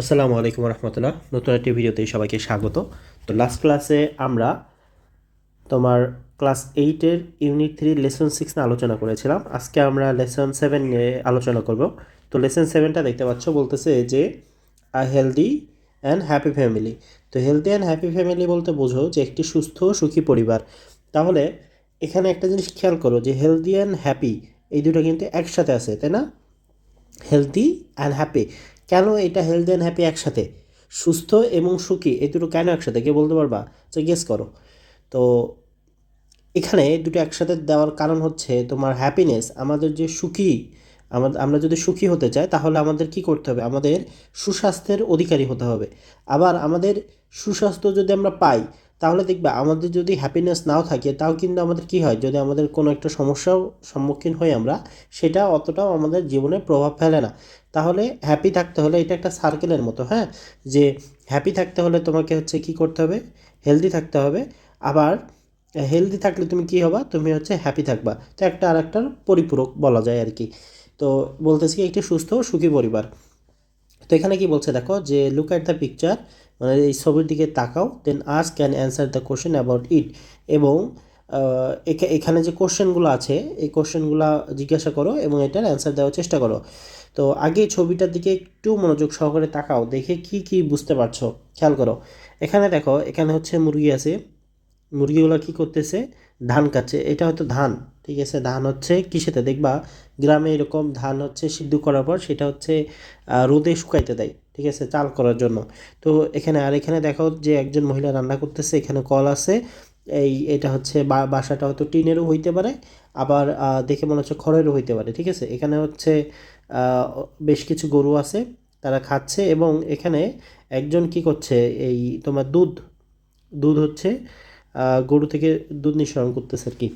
আসসালামু আলাইকুম রহমতুল্লাহ। নতুন একটি ভিডিওতে সবাইকে স্বাগত। তো লাস্ট ক্লাসে আমরা তোমার ক্লাস এইটের ইউনিট থ্রি লেসন সিক্স নিয়ে আলোচনা করেছিলাম। আজকে আমরা লেসন সেভেন নিয়ে আলোচনা করব। তো লেসন সেভেনটা দেখতে পাচ্ছ বলতেছে যে a healthy and happy family তো হেলদি অ্যান্ড হ্যাপি ফ্যামিলি বলতে বোঝো যে একটি সুস্থ সুখী পরিবার। তাহলে এখানে একটা জিনিস খেয়াল করো যে হেলদি অ্যান্ড হ্যাপি এই দুটো কিন্তু একসাথে আছে, তাই না? হেলদি অ্যান্ড হ্যাপি কেন এটা হেলদি অ্যান্ড হ্যাপি একসাথে? সুস্থ এবং সুখী, এই দুটো কেন একসাথে? কে বলতে পারবা? যে গেস করো। তো এখানে দুটো একসাথে দেওয়ার কারণ হচ্ছে তোমার হ্যাপিনেস আমাদের যে সুখী আমাদের আমরা যদি সুখী হতে চাই, তাহলে আমাদের কি করতে হবে? আমাদের সুস্বাস্থ্যের অধিকারী হতে হবে। আবার আমাদের সুস্বাস্থ্য যদি আমরা পাই, তাহলে দেখবে আমাদের যদি হ্যাপিনেস নাও থাকে, তাও কিন্তু আমাদের কি হয়? যদি আমাদের কোনো একটা সমস্যার সম্মুখীন হই আমরা, সেটা অতটাও আমাদের জীবনে প্রভাব ফেলে না। তাহলে হ্যাপি থাকতে হলে এটা একটা সার্কেলের মতো হ্যাঁ? যে হ্যাপি থাকতে হলে তোমাকে হচ্ছে কি করতে হবে? হেলদি থাকতে হবে। আবার হেলদি থাকলে তুমি কি হবা? তুমি হচ্ছে হ্যাপি থাকবা। তো একটা আর একটার পরিপূরক বলা যায় আর কি। তো বলতেছি একটি সুস্থ ও সুখী পরিবার। তো এখানে কি বলছে দেখো যে লুক অ্যাট দ্য পিকচার মানে এই ছবির দিকে তাকাও then ask can answer the question about it এবং এখানে যে কোশ্চেনগুলো আছে, এই কোশ্চেনগুলো জিজ্ঞাসা করো এবং এটার অ্যান্সার দেওয়ার চেষ্টা করো। তো আগে ছবিটার দিকে একটু মনোযোগ সহকারে তাকাও, দেখে কি কি বুঝতে পারছ, খেয়াল করো। এখানে দেখো, এখানে হচ্ছে মুরগি আছে। মুরগিগুলো কি করতেছে? ধান কাটছে। এটা হয়তো ধান, ঠিক আছে? ধান হচ্ছে কিসেতে দেখবা গ্রামে এরকম ধান হচ্ছে সিদ্ধ করার পর সেটা হচ্ছে রোদে শুকাইতে দেয়, ঠিক আছে? চাল করার জন্য। তো এখানে, আর এখানে দেখো যে একজন মহিলা রান্না করতেছে, এখানে কল আছে। এই এটা হচ্ছে বাসাটা হয়তো টিনেরও হইতে পারে, আবার দেখে মনে হচ্ছে খড়েরও হইতে পারে, ঠিক আছে? এখানে হচ্ছে বেশ কিছু গরু আছে, তারা খাচ্ছে এবং এখানে একজন কি করছে, এই তোমার দুধ দুধ হচ্ছে গরু থেকে দুধ নিঃসরণ করতেছে আর কি।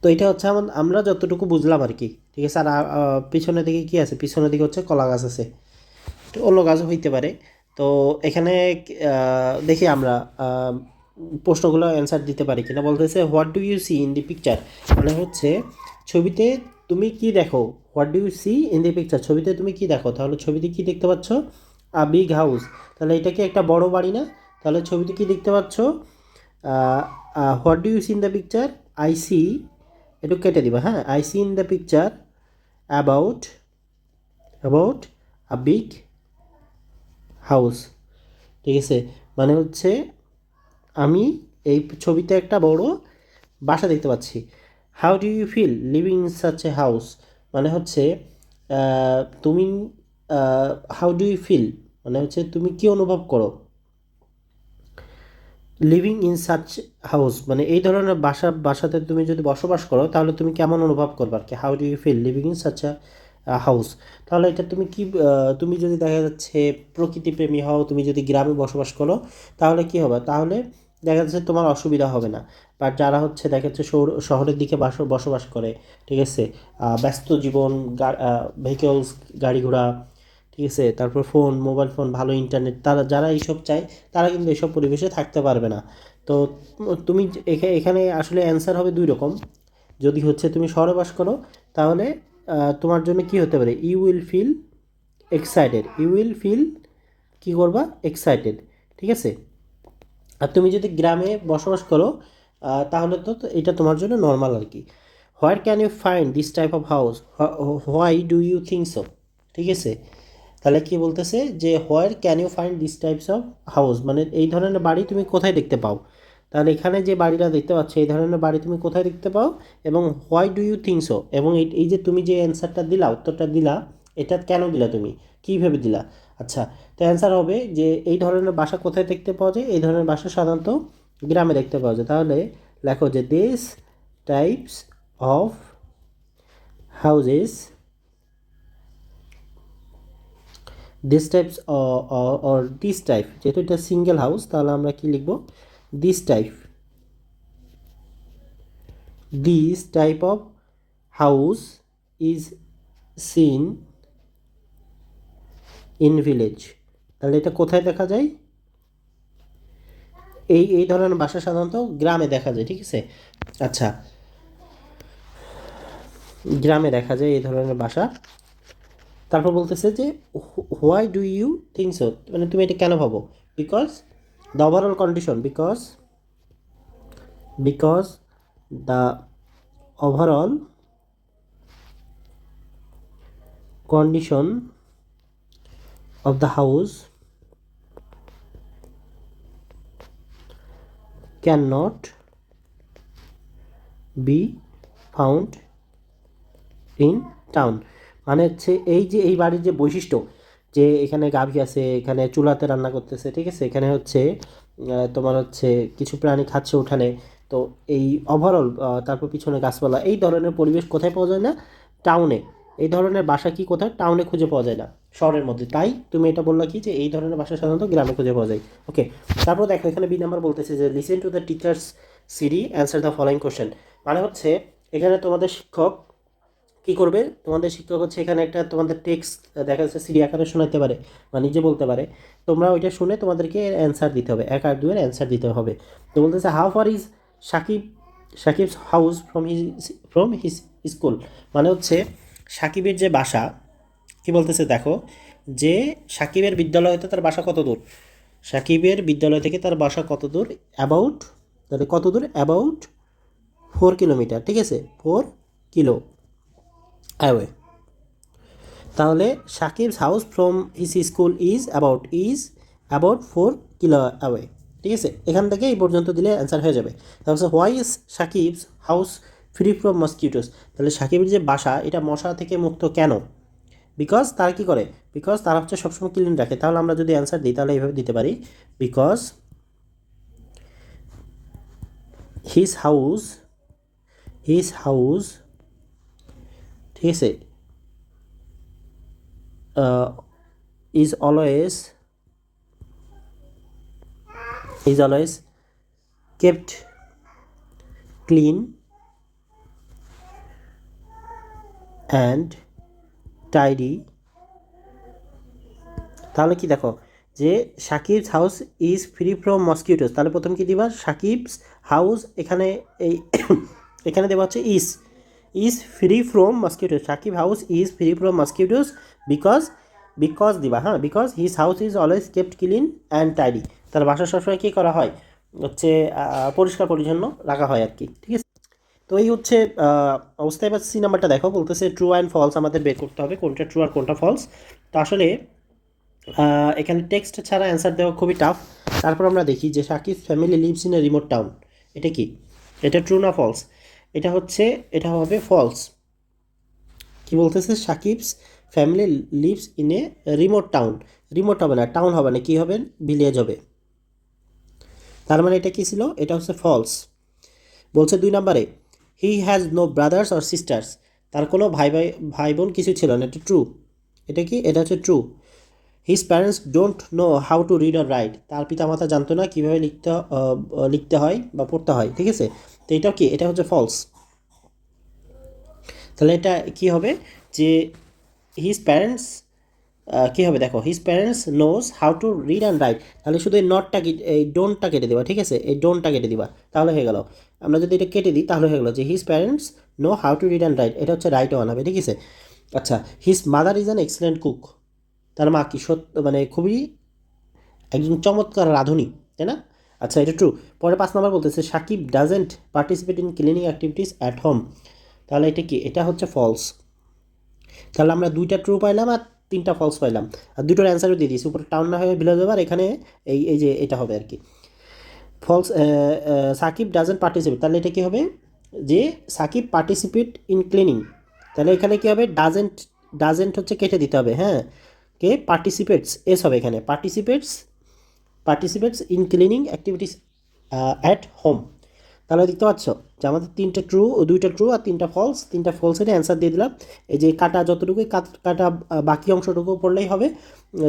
তো এটা হচ্ছে আমার আমরা যতটুকু বুঝলাম আর কি, ঠিক আছে? আর পিছনের দিকে কি আছে? পিছনের দিকে হচ্ছে কলা গাছ আছে অন্য গাছও হইতে পারে। তো এখানে দেখি আমরা প্রশ্নগুলো অ্যান্সার দিতে পারি কিনা? বলতেছে what do you see in the picture মানে হচ্ছে, ছবিতে তুমি কি দেখো? What do you see in the picture ছবিতে তুমি কি দেখো? তাহলে ছবিতে কি দেখতে পাচ্ছ? আ বিগ হাউস তাহলে এটা কি একটা বড় বাড়ি না? তাহলে ছবিতে কি দেখতে পাচ্ছ? What do you see in the picture I see একটু কেটে দিবা হ্যাঁ? I see in the picture about about a big house ঠিক আছে? মানে হচ্ছে আমি এই ছবিতে একটা বড় বাসা দেখতে পাচ্ছি। How do you feel living in such a house মানে হচ্ছে তুমি হাউ ডু ইউ ফিল মানে হচ্ছে, তুমি কি অনুভব করো? লিভিং ইন সাচ হাউস মানে এই ধরনের বাসা, বাসাতে তুমি যদি বসবাস করো, তাহলে তুমি কেমন অনুভব করবে আর কি? How do you feel living in such house তাহলে এটা তুমি কি তুমি যদি দেখা যাচ্ছে প্রকৃতিপ্রেমী হও, তুমি যদি গ্রামে বসবাস করো, তাহলে কি হবে? তাহলে দেখা যাচ্ছে তোমার অসুবিধা হবে না। বাট যারা হচ্ছে দেখা যাচ্ছে শহর- শহরের দিকে বাস, বসবাস করে, ঠিক আছে? ব্যস্ত জীবন ভেহিকলস গাড়ি ঘোড়া, ঠিক আছে? তারপর ফোন মোবাইল ফোন ভালো ইন্টারনেট তারা, যারা এইসব চায়, তারা কিন্তু এইসব পরিবেশে থাকতে পারবে না। তো তুমি এখা- এখানে আসলে অ্যান্সার হবে দুই রকম। যদি হচ্ছে তুমি শহরে বাস করো, তাহলে তোমার জন্য কি হতে পারে? You will feel excited you will feel কী করবা? এক্সাইটেড ঠিক আছে? আর তুমি যদি গ্রামে বসবাস করো তাহলে তো এটা তোমার জন্য নর্মাল আর কি। Where can you find this type of house why do you think so ঠিক আছে? তাহলে কি বলতেছে যে where can you find this types of house মানে এই ধরনের বাড়ি তুমি কোথায় দেখতে পাও? তাহলে এখানে যে বাড়িটা দেখতে পাচ্ছ, এই ধরনের বাড়ি তুমি কোথায় দেখতে পাও? এবং why do you think so এবং এই যে তুমি যে অ্যান্সারটা দিলা, উত্তরটা দিলা, এটা কেন দিলা তুমি? কী ভেবে দিলা? আচ্ছা তো অ্যান্সার হবে যে এই ধরনের বাসা কোথায় দেখতে পাওয়া যায়? এই ধরনের বাসা সাধারণত গ্রামে দেখতে পাওয়া যায়। তাহলে লেখো যে this types of houses this types or this type যেহেতু এটা সিঙ্গেল হাউস তাহলে আমরা কি লিখব? This type this type of house is seen in village তাহলে এটা কোথায় দেখা যায়? এই এই ধরনের বাসা সাধারণত গ্রামে দেখা যায়, ঠিক আছে? আচ্ছা। গ্রামে দেখা যায় এই ধরনের বাসা তারপর বলতেছে যে why do you think so মানে তুমি এটা কেন ভাবো? Because the overall condition because because the overall condition of the house cannot be found in town. মানে হচ্ছে এই যে, এই বাড়ির যে বৈশিষ্ট্য, যে এখানে গাভী আছে, এখানে চুলাতে রান্না করতেছে, ঠিক আছে? এখানে হচ্ছে তোমার হচ্ছে কিছু প্রাণী খাচ্ছে উঠানে। তো এই ওভারঅল তারপর পিছনে গাছপালা, এই ধরনের পরিবেশ কোথায় পাওয়া যায় না? টাউনে এই ধরনের বাসা কি কোথায়? টাউনে খুঁজে পাওয়া যায় না। শহরের মধ্যে। তাই তুমি এটা বললা কি যে এই ধরনের বাসা সাধারণত গ্রামে খুঁজে পাওয়া যায়। ওকে তারপর দেখো, এখানে বি নাম্বার বলতেছে যে লিসেন টু দ্য টিচার্স সিরি অ্যান্সার দ্য ফলোয়িং কোশ্চেন মানে হচ্ছে, এখানে তোমাদের শিক্ষক কি করবে? তোমাদের শিক্ষক হচ্ছে এখানে একটা তোমাদের টেক্সট দেখা যাচ্ছে সিরি আকারে শোনাতে পারে বা নিজে বলতে পারে। তোমরা ওইটা শুনে তোমাদেরকে অ্যান্সার দিতে হবে। এক আর দুয়ের অ্যান্সার দিতে হবে। তো বলতেছে how far is Sakib Sakib's house from his from his school মানে হচ্ছে, সাকিবের যে বাসা কি বলতেছে দেখো, যে সাকিবের বিদ্যালয় হতে তার বাসা কত দূর সাকিবের বিদ্যালয় থেকে তার বাসা কত দূর অ্যাবাউট তাহলে কত দূর অ্যাবাউট ফোর কিলোমিটার ঠিক আছে? ফোর কিলো অ্যাওয়ে তাহলে Sakib's house from his school is about is about four kilo away ঠিক আছে? এখান থেকে এই পর্যন্ত দিলে অ্যান্সার হয়ে যাবে। তারপর why is Sakib's house free from mosquitoes তাহলে সাকিবের যে বাসা, এটা মশা থেকে মুক্ত কেন? বিকজ তারা কি করে? বিকজ তারা হচ্ছে সবসময় ক্লিন রাখে। তাহলে আমরা যদি অ্যান্সার দিই, তাহলে এইভাবে দিতে পারি। Because his house his house ঠিক আছে? Is always is always kept clean and tidy তাহলে কি দেখো, যে Sakib's house is free from mosquitoes, তাহলে প্রথম কি দিবা? সাকিবস হাউস এখানে এই এখানে দেওয়া হচ্ছে is is free from mosquitoes, Sakib house is free from mosquitoes because because দিবা হ্যাঁ because his house is always kept clean and tidy. তার বাসা সবসময় কী করা হয়? হচ্ছে পরিষ্কার পরিচ্ছন্ন রাখা হয় আর কি, ঠিক আছে? তো এই হচ্ছে অবস্থা। এবার সি নাম্বারটা দেখো, বলতেছে ট্রু অ্যান্ড ফলস আমাদের বের করতে হবে। কোনটা ট্রু আর কোনটা ফলস তো আসলে এখানে টেক্সট ছাড়া অ্যান্সার দেওয়া খুবই টাফ তারপর আমরা দেখি যে Sakib family lives in a remote town এটা কি? এটা ট্রু না ফলস এটা হচ্ছে, এটা হবে ফলস কি বলতেছে? Sakib's family lives in a remote town remote হবে না টাউন হবে না। কী হবে? ভিলেজ হবে। তার মানে এটা কি ছিল? এটা হচ্ছে ফলস বলছে দুই নম্বরে he has no brothers or sisters তার কোনো ভাই ভাই ভাই বোন কিছু ছিল না। এটা ট্রু এটা কি? এটা হচ্ছে true his parents don't know how to read or write তার পিতামাতা জানতো না কীভাবে লিখতে লিখতে হয় বা পড়তে হয়। ঠিক আছে? তো এটাও কি? এটা হচ্ছে ফলস তাহলে এটা কি হবে? যে হিজ প্যারেন্টস কী হবে দেখো his parents knows how to read and write তাহলে শুধু এই নটটা এই ডোনটা কেটে দেবা, ঠিক আছে? এই ডোনটা কেটে দিবা, তাহলে হয়ে গেল। আমরা যদি এটা কেটে দিই, তাহলে হয়ে গেলো যে his parents know how to read and write এটা হচ্ছে রাইট ওয়ান হবে, ঠিক আছে? আচ্ছা his mother is an excellent cook তার মা কি সত্য মানে খুবই একজন চমৎকার রাঁধুনি, তাই না? আচ্ছা এটা ট্রু পরে পাঁচ নম্বর বলতেছে, Sakib doesn't participate in cleaning activities at home তাহলে এটা কি? এটা হচ্ছে ফলস তাহলে আমরা দুইটা ট্রু পাইলাম আর তিনটা ফলস পাইলাম। আর দুটোর অ্যান্সারও দিয়ে দিয়েছি। উপরে টাউন না হয়ে ভিলেজ হবে এখানে এই এই যে এটা হবে আর কি। ফলস সাকিব ডাজেন্ট পার্টিসিপেট তাহলে এটা কী হবে? যে সাকিব পার্টিসিপেট ইন ক্লিনিং তাহলে এখানে কী হবে? ডাজেন্ট ডাজেন্ট হচ্ছে কেটে দিতে হবে হ্যাঁ? কে? পার্টিসিপেটস এস হবে এখানে। Participates participates in cleaning activities at home তাহলে দেখতে পাচ্ছ যে আমাদের তিনটা ট্রু দুইটা ট্রু আর তিনটা ফলস তিনটা ফলসের অ্যান্সার দিয়ে দিলাম। এই যে কাটা যতটুকুই কাটা বাকি অংশটুকু পড়লেই হবে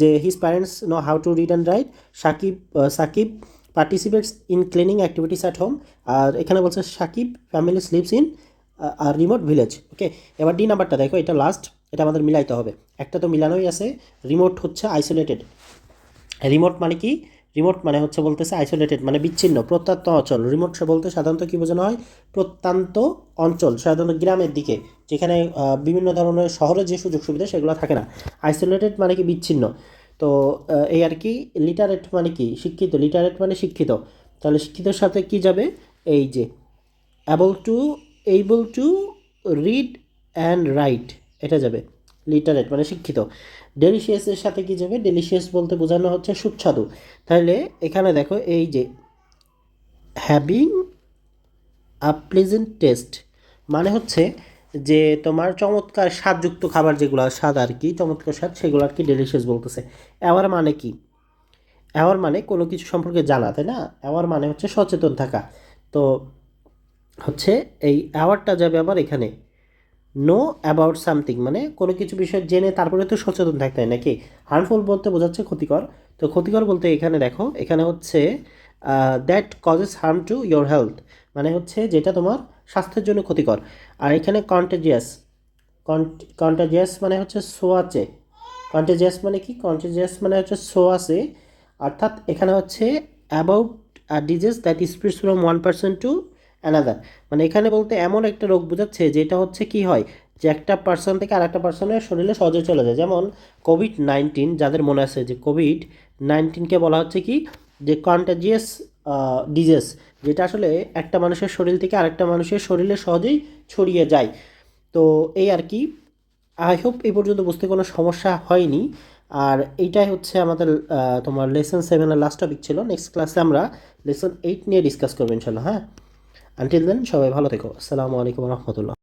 যে his parents know how to read and write Sakib Sakib participates in cleaning activities at home আর এখানে বলছে Sakib family sleeps in a remote village okay এবার ডি নাম্বারটা দেখো, এটা লাস্ট এটা আমাদের মিলাইতে হবে। একটা তো মিলানোই আছে রিমোট হচ্ছে আইসোলেটেড রিমোট মানে কি? রিমোট মানে হচ্ছে বলতেছে আইসোলেটেড মানে বিচ্ছিন্ন, প্রত্যন্ত অঞ্চল। রিমোট বলতে সাধারণত কি বোঝানো হয়? প্রত্যন্ত অঞ্চল, সাধারণত গ্রামের দিকে, যেখানে বিভিন্ন ধরনের শহরে যে সুযোগ সুবিধা সেগুলো থাকে না। আইসোলেটেড মানে কি বিচ্ছিন্ন? তো এই আর কি লিটারেট মানে কি? শিক্ষিত লিটারেট মানে শিক্ষিত। তাহলে শিক্ষিতর সাথে কি যাবে? এই যে able to able to read and write এটা যাবে। লিটারেট মানে শিক্ষিত। ডেলিশিয়াসের সাথে কি যাবে? ডেলিশিয়াস বলতে বোঝানো হচ্ছে সুস্বাদু। তাহলে এখানে দেখো, এই যে হ্যাভিং আ প্লেজেন্ট টেস্ট মানে হচ্ছে যে তোমার চমৎকার স্বাদযুক্ত খাবার যেগুলো, স্বাদ আর কি, চমৎকার স্বাদ সেগুলো আর কি ডেলিশিয়াস বলতেছে। অ্যাওয়ার মানে কি? অ্যাওয়ার মানে কোনো কিছু সম্পর্কে জানা, তাই না? অ্যাওয়ার মানে হচ্ছে সচেতন থাকা। তো হচ্ছে এই অ্যাওয়ারটা যাবে আবার এখানে। নো অ্যাবাউট সামথিং মানে কোনো কিছু বিষয় জেনে তারপরে তো সচেতন থাকতে হয় নাকি? হার্মফুল বলতে বোঝাচ্ছে ক্ষতিকর। তো ক্ষতিকর বলতে এখানে দেখো, এখানে হচ্ছে that causes harm to your health মানে হচ্ছে যেটা তোমার স্বাস্থ্যের জন্য ক্ষতিকর। আর এখানে কন্টেজিয়াস কন্টেজিয়াস মানে হচ্ছে সোয়াচে কন্টেজিয়াস মানে কি? কন্টেজিয়াস মানে হচ্ছে সোয়াচে অর্থাৎ এখানে হচ্ছে about disease that spreads from one person to another মানে এখানে বলতে এমন একটা রোগ বোঝাচ্ছে যেটা হচ্ছে কি হয়? যে একটা পার্সন থেকে আরেকটা পার্সনের শরীরে সহজে চলে যায়। যেমন কোভিড নাইন্টিন যাদের মনে আছে যে কোভিড নাইন্টিনকে বলা হচ্ছে কি? যে কন্টাজিয়াস ডিজিজ যেটা আসলে একটা মানুষের শরীর থেকে আরেকটা মানুষের শরীরে সহজেই ছড়িয়ে যায়। তো এই আর কি। আই হোপ এই পর্যন্ত বুঝতে কোনো সমস্যা হয়নি। আর এইটাই হচ্ছে আমাদের তোমার লেসন সেভেনের লাস্ট টপিক ছিল। নেক্সট ক্লাসে আমরা লেসন এইট নিয়ে ডিসকাস করব ইনশাল্লাহ হ্যাঁ? আনটিল দেন সবাই ভালো থেকো। আসসালামু আলাইকুম রহমতুল্লাহ।